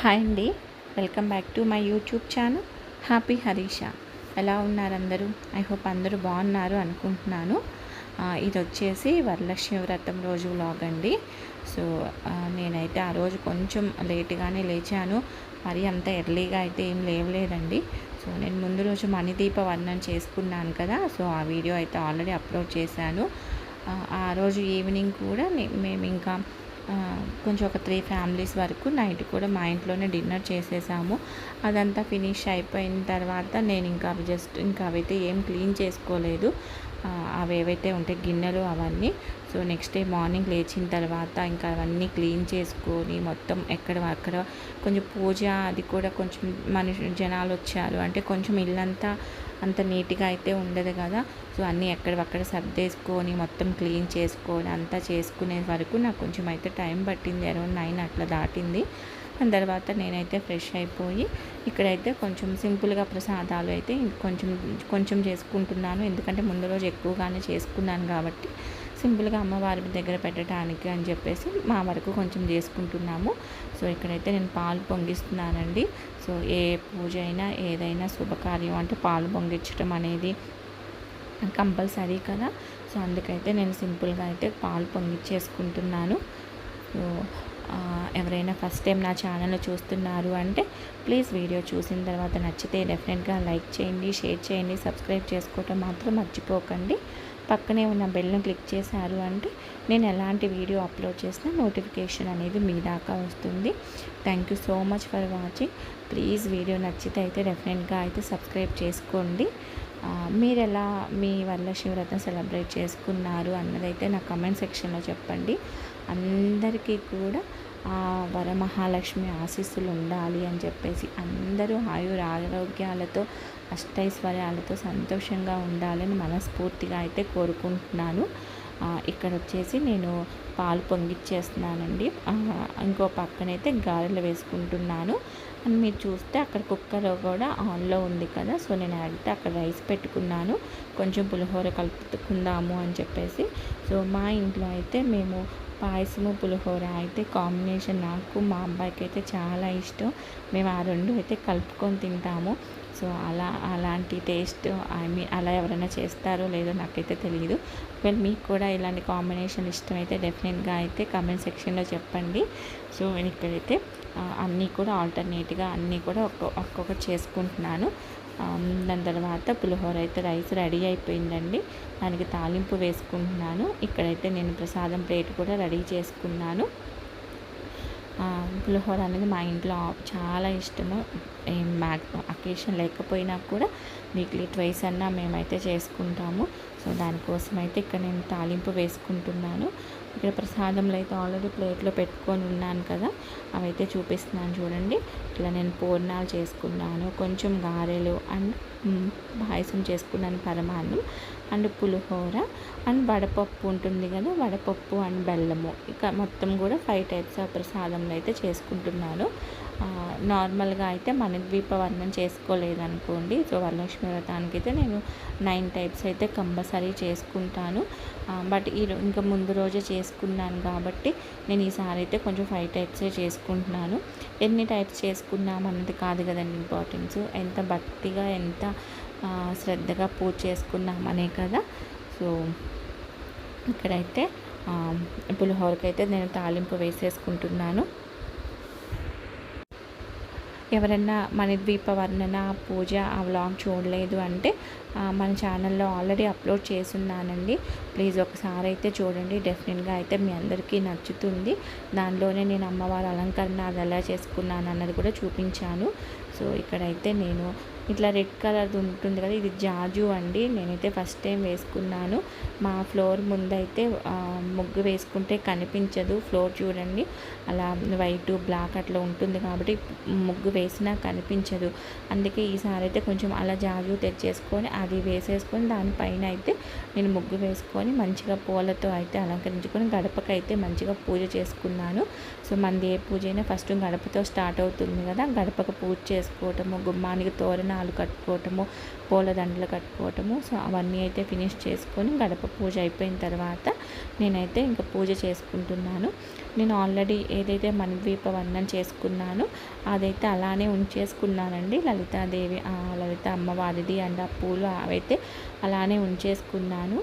Hi అండి. Welcome back to my YouTube channel happy Harisha. ఎలా ఉన్నారు అందరూ? ఐ హోప్ అందరూ బాగున్నారు అనుకుంటున్నాను. ఇది వచ్చేసి వరలక్ష్మి వ్రతం రోజు వ్లాగ్ అండి. సో నేనైతే ఆ రోజు కొంచెం లేట్గానే లేచాను. మరి అంత ఎర్లీగా అయితే ఏం లేవలేదండి. సో నేను ముందు రోజు మణిదీప వర్ణం చేసుకున్నాను కదా సో ఆ వీడియో అయితే ఆల్రెడీ అప్లోడ్ చేశాను. ఆ, రోజు ఈవినింగ్ కూడా మేము ఇంకా కొంచెం ఒక త్రీ ఫ్యామిలీస్ వరకు నైట్ కూడా మా ఇంట్లోనే డిన్నర్ చేసేసాము. అదంతా ఫినిష్ అయిపోయిన తర్వాత నేను ఇంకా అవి జస్ట్ ఇంకా అవైతే ఏం క్లీన్ చేసుకోలేదు. అవి ఏవైతే ఉంటాయి గిన్నెలు అవన్నీ. సో నెక్స్ట్ డే మార్నింగ్ లేచిన తర్వాత ఇంకా అవన్నీ క్లీన్ చేసుకొని మొత్తం ఎక్కడ అక్కడ కొంచెం పూజ అది కూడా కొంచెం మనుషు జనాలు వచ్చారు. అంటే కొంచెం ఇల్లంతా అంత నీట్గా అయితే ఉండదు కదా. సో అన్నీ ఎక్కడక్కడ సర్దేసుకొని మొత్తం క్లీన్ చేసుకొని అంతా చేసుకునే వరకు నాకు కొంచెం అయితే టైం పట్టింది. అరౌండ్ నైన్ అట్లా దాటింది. దాని తర్వాత నేనైతే ఫ్రెష్ అయిపోయి ఇక్కడైతే కొంచెం సింపుల్గా ప్రసాదాలు అయితే కొంచెం కొంచెం చేసుకుంటున్నాను. ఎందుకంటే ముందు రోజు ఎక్కువగానే చేసుకున్నాను కాబట్టి సింపుల్గా అమ్మవారి దగ్గర పెట్టడానికి అని చెప్పేసి మా వరకు కొంచెం చేసుకుంటున్నాము. సో ఇక్కడైతే నేను పాలు పొంగిస్తున్నానండి. సో ఏ పూజ అయినా ఏదైనా శుభకార్యం అంటే పాలు పొంగించడం అనేది కంపల్సరీ కదా. సో అందుకైతే నేను సింపుల్గా అయితే పాలు పొంగిచ్చేసుకుంటున్నాను సో ఎవరైనా ఫస్ట్ టైం నా ఛానల్ చూస్తున్నారు అంటే ప్లీజ్ వీడియో చూసిన తర్వాత నచ్చితే డెఫినెట్గా లైక్ చేయండి షేర్ చేయండి సబ్స్క్రైబ్ చేసుకోవటం మాత్రం మర్చిపోకండి. పక్కనే ఉన్న బెల్ను క్లిక్ చేశారు అంటే నేను ఎలాంటి వీడియో అప్లోడ్ చేసినా నోటిఫికేషన్ అనేది మీ దాకా వస్తుంది. Thank you so much for watching. Please video నచ్చితే అయితే డెఫినెట్గా అయితే సబ్స్క్రైబ్ చేసుకోండి. మీరు ఎలా మీ వల్ల శివరత్న సెలబ్రేట్ చేసుకున్నారు అన్నదైతే నా కమెంట్ సెక్షన్లో చెప్పండి. అందరికీ కూడా ఆ వరమహాలక్ష్మి ఆశీస్సులు ఉండాలి అని చెప్పేసి అందరూ ఆయుర ఆరోగ్యాలతో అష్టైశ్వర్యాలతో సంతోషంగా ఉండాలని మనస్ఫూర్తిగా అయితే కోరుకుంటున్నాను. ఇక్కడ వచ్చేసి నేను పాలు పొంగిచ్చేస్తున్నానండి. ఇంకో పక్కనైతే గారెలు వేసుకుంటున్నాను. అని మీరు చూస్తే అక్కడ కుక్కర్ కూడా ఆన్లో ఉంది కదా సో నేను అడిగితే అక్కడ రైస్ పెట్టుకున్నాను. కొంచెం పులిహోర కలుపుకుందాము అని చెప్పేసి. సో మా ఇంట్లో అయితే మేము పాయసము పులిహోర అయితే కాంబినేషన్ నాకు మా అబ్బాయికి అయితే చాలా ఇష్టం. మేము ఆ రెండు అయితే కలుపుకొని తింటాము. సో అలా అలాంటి టేస్ట్ ఐ మీన్ అలా ఎవరైనా చేస్తారో లేదో నాకైతే తెలియదు ఒకవేళ మీకు కూడా ఇలాంటి కాంబినేషన్ ఇష్టమైతే డెఫినెట్గా అయితే కమెంట్ సెక్షన్లో చెప్పండి. సో నేను ఇక్కడైతే అన్నీ కూడా ఆల్టర్నేట్గా అన్నీ కూడా ఒక్కొక్కటి చేసుకుంటున్నాను. దాని తర్వాత పులిహోర అయితే రైస్ రెడీ అయిపోయిందండి. దానికి తాలింపు వేసుకుంటున్నాను. ఇక్కడైతే నేను ప్రసాదం ప్లేట్ కూడా రెడీ చేసుకున్నాను. పులిహోర అనేది మా ఇంట్లో చాలా ఇష్టము. ఏం అకేషన్ లేకపోయినా కూడా వీక్లీ ట్వైస్ అన్నా మేమైతే చేసుకుంటాము. సో దానికోసం అయితే ఇక్కడ నేను తాలింపు వేసుకుంటున్నాను. ఇక్కడ ప్రసాదంలో అయితే ఆల్రెడీ ప్లేట్లో పెట్టుకొని ఉన్నాను కదా అవైతే చూపిస్తున్నాను చూడండి. ఇట్లా నేను పూర్ణాలు చేసుకున్నాను కొంచెం గారెలు అండ్ పాయసం చేసుకున్నాను పరమాన్నం అండ్ పులిహోర అండ్ వడపప్పు ఉంటుంది కదా వడపప్పు అండ్ బెల్లము. ఇక మొత్తం కూడా ఫైవ్ టైప్స్ ఆఫ్ ప్రసాదంలో అయితే చేసుకుంటున్నాను. నార్మల్గా అయితే మన ద్వీపవర్ణం చేసుకోలేదనుకోండి. సో వరలక్ష్మి వ్రతానికి అయితే నేను నైన్ టైప్స్ అయితే కంపల్సరీ చేసుకుంటాను. బట్ ఈ ఇంకా ముందు రోజే చేసుకున్నాను కాబట్టి నేను ఈసారి అయితే కొంచెం ఫైవ్ టైప్సే చేసుకుంటున్నాను. ఎన్ని టైప్స్ చేసుకున్నాం అన్నది కాదు కదండి ఇంపార్టెన్స్. ఎంత భక్తిగా ఎంత శ్రద్ధగా పూజ చేసుకున్నామనే కదా. సో ఇక్కడైతే పులిహోరకైతే నేను తాలింపు వేసేసుకుంటున్నాను. ఎవరన్నా మన ద్వీప వర్ణన పూజ ఆ వ్లాగ్ చూడలేదు అంటే మన ఛానల్లో ఆల్రెడీ అప్లోడ్ చేసున్నానండి ప్లీజ్ ఒకసారి అయితే చూడండి. డెఫినెట్గా అయితే మీ అందరికీ నచ్చుతుంది. దానిలోనే నేను అమ్మవారి అలంకరణ అది ఎలా చేసుకున్నాను అన్నది కూడా చూపించాను. సో ఇక్కడైతే నేను ఇట్లా రెడ్ కలర్ ఉంటుంది కదా ఇది జాజు అండి. నేనైతే ఫస్ట్ టైం వేసుకున్నాను. మా ఫ్లోర్ ముందైతే ముగ్గు వేసుకుంటే కనిపించదు. ఫ్లోర్ చూడండి. అలా వైట్ బ్లాక్ అట్లా ఉంటుంది కాబట్టి ముగ్గు వేసినా కనిపించదు. అందుకే ఈసారి అయితే కొంచెం అలా జాజు తెచ్చేసుకొని అది వేసేసుకొని దానిపైన అయితే నేను ముగ్గు వేసుకొని మంచిగా పూలతో అయితే అలంకరించుకొని గడపకైతే మంచిగా పూజ చేసుకున్నాను. సో మనది ఏ పూజ అయినా ఫస్ట్ గడపతో స్టార్ట్ అవుతుంది కదా. గడపకు పూజ చేసుకోవటము గుమ్మానికి తోరణాలు కట్టుకోవటము పూలదండలు కట్టుకోవటము సో అవన్నీ అయితే ఫినిష్ చేసుకొని గడప పూజ అయిపోయిన తర్వాత నేనైతే ఇంకా పూజ చేసుకుంటున్నాను. నేను ఆల్రెడీ ఏదైతే మనద్వీప వర్ణం చేసుకున్నానో అదైతే అలానే ఉంచేసుకున్నానండి. లలితాదేవి లలిత అమ్మవారిది అండ్ ఆ పూలు అవైతే అలానే ఉంచేసుకున్నాను.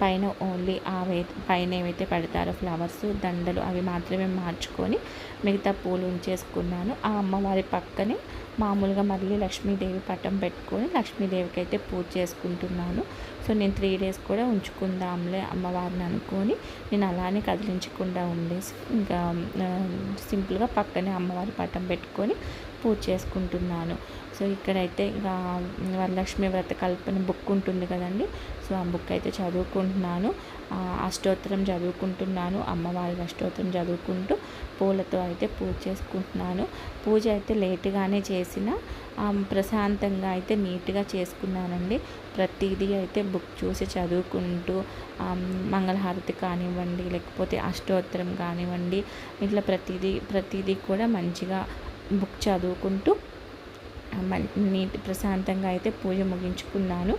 పైన ఓన్లీ అవి పైన ఏవైతే పెడతారో ఫ్లవర్స్ దండలు అవి మాత్రమే మార్చుకొని మిగతా పూలు ఉంచేసుకున్నాను. ఆ అమ్మవారి పక్కనే మామూలుగా మళ్ళీ లక్ష్మీదేవి పటం పెట్టుకొని లక్ష్మీదేవికి అయితే పూజ చేసుకుంటున్నాను. సో నేను త్రీ డేస్ కూడా ఉంచుకుందాంలే అమ్మవారిని అనుకొని నేను అలానే కదిలించకుండా ఉండేసి ఇంకా సింపుల్గా పక్కనే అమ్మవారి పటం పెట్టుకొని పూజ చేసుకుంటున్నాను. సో ఇక్కడైతే ఇంకా వరలక్ష్మి వ్రత కల్పన బుక్ ఉంటుంది కదండి సో ఆ బుక్ అయితే చదువుకుంటున్నాను. అష్టోత్తరం చదువుకుంటున్నాను. అమ్మవారి అష్టోత్తరం చదువుకుంటూ పూలతో అయితే పూజ చేసుకుంటున్నాను. పూజ అయితే లేటుగానే చేసిన ప్రశాంతంగా అయితే నీట్గా చేసుకున్నానండి. ప్రతిదీ అయితే బుక్ చూసి చదువుకుంటూ మంగళహారతి కానివ్వండి లేకపోతే అష్టోత్తరం కానివ్వండి ఇట్లా ప్రతిదీ ప్రతిదీ కూడా మంచిగా బుక్ చదువుకుంటూ నీట్ ప్రశాంతంగా అయితే పూజ ముగించుకున్నాను.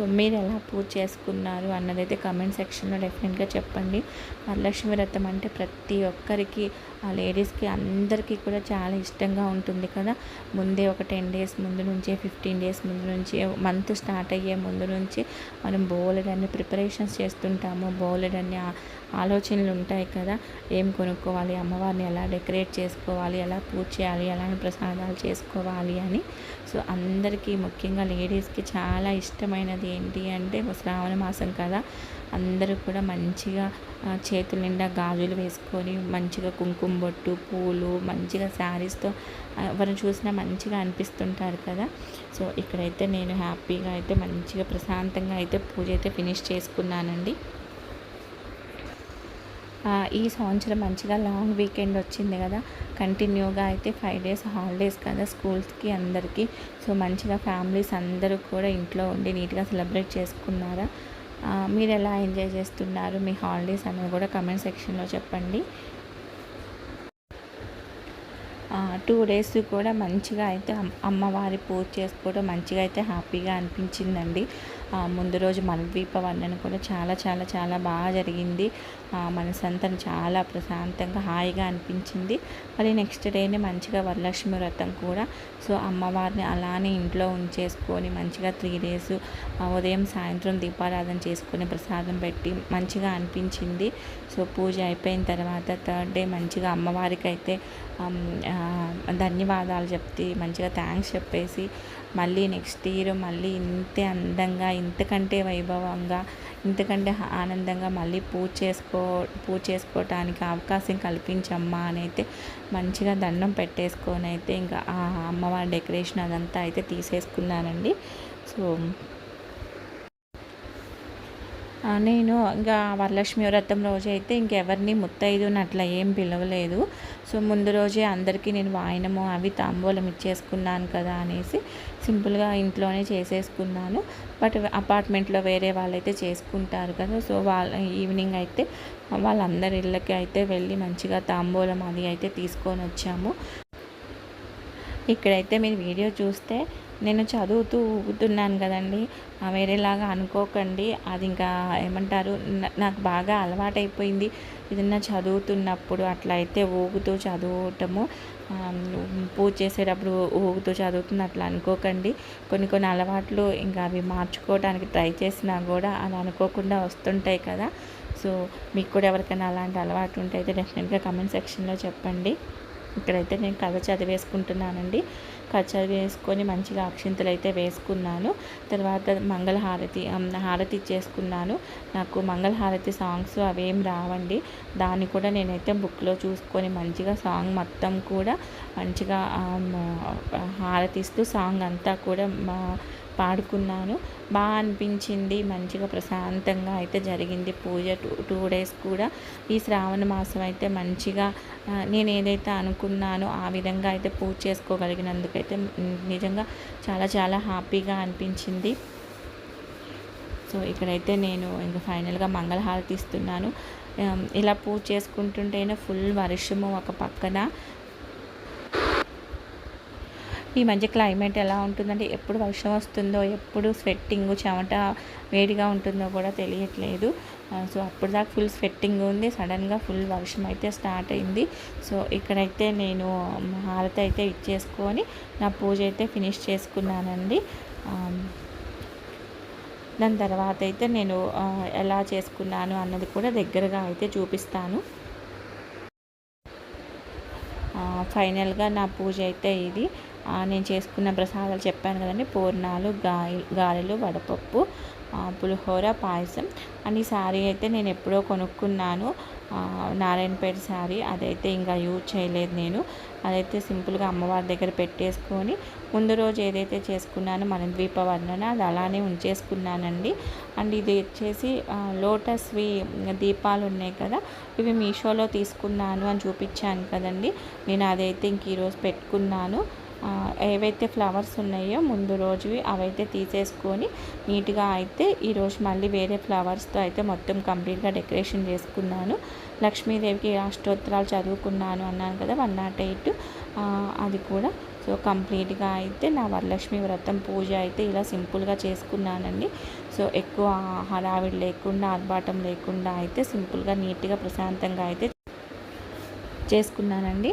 సో మీరు ఎలా పూజ చేసుకున్నారు అన్నదైతే కమెంట్ సెక్షన్లో డెఫినెట్గా చెప్పండి. వరలక్ష్మి వ్రతం అంటే ప్రతి ఒక్కరికి ఆ లేడీస్కి అందరికీ కూడా చాలా ఇష్టంగా ఉంటుంది కదా. ముందే ఒక టెన్ డేస్ ముందు నుంచే ఫిఫ్టీన్ డేస్ ముందు నుంచి మంత్ స్టార్ట్ అయ్యే ముందు నుంచి మనం బోలెడన్ని ప్రిపరేషన్స్ చేస్తుంటాము. బోలెడన్ని ఆలోచనలు ఉంటాయి కదా. ఏం కొనుక్కోవాలి అమ్మవారిని ఎలా డెకరేట్ చేసుకోవాలి ఎలా పూజ చేయాలి ఎలా ప్రసాదాలు చేసుకోవాలి అని. సో అందరికీ ముఖ్యంగా లేడీస్కి చాలా ఇష్టమైనది ఏంటి అంటే శ్రావణ మాసం కదా. అందరూ కూడా మంచిగా చేతుల నిండా గాజులు వేసుకొని మంచిగా కుంకుమ బొట్టు పూలు మంచిగా శారీస్తో ఎవరిని చూసినా మంచిగా అనిపిస్తుంటారు కదా. సో ఇక్కడైతే నేను హ్యాపీగా అయితే మంచిగా ప్రశాంతంగా అయితే పూజ అయితే ఫినిష్ చేసుకున్నానండి. ఈ సంవత్సరం మంచిగా లాంగ్ వీకెండ్ వచ్చింది కదా. కంటిన్యూగా అయితే ఫైవ్ డేస్ హాలిడేస్ కదా స్కూల్స్కి అందరికీ. సో మంచిగా ఫ్యామిలీస్ అందరూ కూడా ఇంట్లో ఉండి నీట్గా సెలబ్రేట్ చేసుకున్నారా? మీరు ఎలా ఎంజాయ్ చేస్తున్నారు? మీ హాలిడేస్ అనేది కూడా కమెంట్ సెక్షన్లో చెప్పండి. టూ డేస్ కూడా మంచిగా అయితే అమ్మవారి పూజ చేసుకోవడం మంచిగా అయితే హ్యాపీగా అనిపించిందండి. ముందు రోజు మనద్వీప వర్ణన కూడా చాలా చాలా చాలా బాగా జరిగింది. మనసంతా చాలా ప్రశాంతంగా హాయిగా అనిపించింది. మరి నెక్స్ట్ డేనే మంచిగా వరలక్ష్మి వ్రతం కూడా. సో అమ్మవారిని అలానే ఇంట్లో ఉంచేసుకొని మంచిగా త్రీ డేస్ ఉదయం సాయంత్రం దీపారాధన చేసుకొని ప్రసాదం పెట్టి మంచిగా అనిపించింది. సో పూజ అయిపోయిన తర్వాత థర్డ్ డే మంచిగా అమ్మవారికి అయితే ధన్యవాదాలు చెప్తే మంచిగా థ్యాంక్స్ చెప్పేసి మళ్ళీ నెక్స్ట్ ఇయర్ మళ్ళీ ఇంతే అందంగా ఇంతకంటే వైభవంగా ఇంతకంటే ఆనందంగా మళ్ళీ పూజ చేసుకో పూజ చేసుకోవటానికి అవకాశం కల్పించమ్మా అని అయితే మంచిగా దండం పెట్టేసుకొని అయితే ఇంకా ఆ అమ్మవారి డెకరేషన్ అదంతా అయితే తీసేసుకున్నానండి. సో నేను ఇంకా వరలక్ష్మి వ్రతం రోజు అయితే ఇంకెవరిని ముత్తైదుని అట్లా ఏం పిలవలేదు. సో ముందు రోజే అందరికీ నేను వాయినము అవి తాంబూలం ఇచ్చేసుకున్నాను కదా అనేసి సింపుల్గా ఇంట్లోనే చేసేసుకున్నాను. బట్ అపార్ట్మెంట్లో వేరే వాళ్ళైతే చేసుకుంటారు కదా సో వాళ్ళ ఈవినింగ్ అయితే వాళ్ళందరి ఇళ్ళకి అయితే వెళ్ళి మంచిగా తాంబూలం అది అయితే తీసుకొని వచ్చాము. ఇక్కడైతే మీరు వీడియో చూస్తే నేను చదువుతూ ఊగుతున్నాను కదండి. వేరేలాగా అనుకోకండి. అది ఇంకా ఏమంటారు? నాకు బాగా అలవాటైపోయింది. ఏదన్నా చదువుతున్నప్పుడు అట్లా అయితే ఊగుతూ చదవటము పూజ చేసేటప్పుడు ఊగుతూ చదువుతుంది. అట్లా అనుకోకండి. కొన్ని కొన్ని అలవాట్లు ఇంకా అవి మార్చుకోవడానికి ట్రై చేసినా కూడా అలా అనుకోకుండా వస్తుంటాయి కదా. సో మీకు కూడా ఎవరికైనా అలాంటి అలవాటు ఉంటే అయితే డెఫినెట్గా కమెంట్ సెక్షన్లో చెప్పండి. ఇక్కడైతే నేను కథ చదివేసుకుంటున్నానండి. కచ్చరి చదివేసుకొని మంచిగా అక్షింతలు అయితే వేసుకున్నాను. తర్వాత మంగళహారతి హారతి ఇచ్చేసుకున్నాను. నాకు మంగళహారతి సాంగ్స్ అవేం రావండి. దాన్ని కూడా నేనైతే బుక్లో చూసుకొని మంచిగా సాంగ్ మొత్తం కూడా మంచిగా హారతిస్తూ సాంగ్ అంతా కూడా పాడుకున్నాను. బాగా అనిపించింది. మంచిగా ప్రశాంతంగా అయితే జరిగింది పూజ. టూ టూ డేస్ కూడా ఈ శ్రావణ మాసం అయితే మంచిగా నేను ఏదైతే అనుకున్నానో ఆ విధంగా అయితే పూజ చేసుకోగలిగినందుకైతే నిజంగా చాలా చాలా హ్యాపీగా అనిపించింది. సో ఇక్కడైతే నేను ఇంకా ఫైనల్గా మంగళహారతి ఇస్తున్నాను. ఇలా పూజ చేసుకుంటుంటేనే ఫుల్ వర్షము ఒక పక్కన. ఈ మధ్య క్లైమేట్ ఎలా ఉంటుందంటే ఎప్పుడు వర్షం వస్తుందో ఎప్పుడు స్వెట్టింగ్ చెమట వేడిగా ఉంటుందో కూడా తెలియట్లేదు. సో అప్పుడు దాకా ఫుల్ స్వెట్టింగ్ ఉంది. సడన్గా ఫుల్ వర్షం అయితే స్టార్ట్ అయింది. సో ఇక్కడైతే నేను హారతి అయితే ఇచ్చేసుకొని నా పూజ అయితే ఫినిష్ చేసుకున్నానండి. దాని తర్వాత అయితే నేను ఎలా చేసుకున్నాను అన్నది కూడా దగ్గరగా అయితే చూపిస్తాను. ఫైనల్గా నా పూజ అయితే ఇది. నేను చేసుకున్న ప్రసాదాలు చెప్పాను కదండి. పూర్ణాలు గాయ గారెలు వడపప్పు పులిహోర పాయసం. అండ్ ఈ శారీ అయితే నేను ఎప్పుడో కొనుక్కున్నాను. నారాయణపేట శారీ. అదైతే ఇంకా యూజ్ చేయలేదు నేను. అదైతే సింపుల్గా అమ్మవారి దగ్గర పెట్టేసుకొని ముందు రోజు ఏదైతే చేసుకున్నానో మన ద్వీపవర్ణన అది అలానే ఉంచేసుకున్నానండి. అండ్ ఇది వచ్చేసి లోటస్ లోటస్వి దీపాలు ఉన్నాయి కదా ఇవి మీషోలో తీసుకున్నాను అని చూపించాను కదండి. నేను అదైతే ఇంక ఈరోజు పెట్టుకున్నాను. ఏవైతే ఫ్లవర్స్ ఉన్నాయో ముందు రోజువి అవైతే తీసేసుకొని నీట్గా అయితే ఈరోజు మళ్ళీ వేరే ఫ్లవర్స్తో అయితే మొత్తం కంప్లీట్గా డెకరేషన్ చేసుకున్నాను. లక్ష్మీదేవికి అష్టోత్తరాలు చదువుకున్నాను అన్నాను కదా వన్ నాట్ ఎయిట్. అది కూడా. సో కంప్లీట్గా అయితే నా వరలక్ష్మి వ్రతం పూజ అయితే ఇలా సింపుల్గా చేసుకున్నానండి. సో ఎక్కువ హడావిడి లేకుండా ఆర్భాటం లేకుండా అయితే సింపుల్గా నీట్గా ప్రశాంతంగా అయితే చేసుకున్నానండి.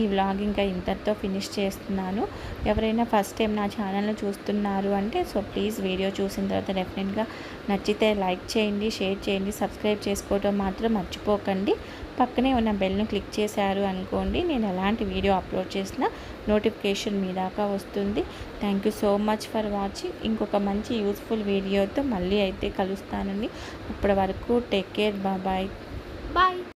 ఈ వ్లాగ్ ఇంకా ఇంతటితో ఫినిష్ చేస్తున్నాను. ఎవరైనా ఫస్ట్ టైం నా ఛానల్ను చూస్తున్నారు అంటే సో ప్లీజ్ వీడియో చూసిన తర్వాత డెఫినెట్గా నచ్చితే లైక్ చేయండి షేర్ చేయండి సబ్స్క్రైబ్ చేసుకోవడం మాత్రం మర్చిపోకండి. పక్కనే ఉన్న బెల్ని క్లిక్ చేశారు అనుకోండి నేను ఎలాంటి వీడియో అప్లోడ్ చేసినా నోటిఫికేషన్ మీ దాకా వస్తుంది. Thank you so much for watching ఇంకొక మంచి యూస్ఫుల్ వీడియోతో మళ్ళీ అయితే కలుస్తానండి. అప్పటి వరకు టేక్ కేర్ బాబాయ్ బాయ్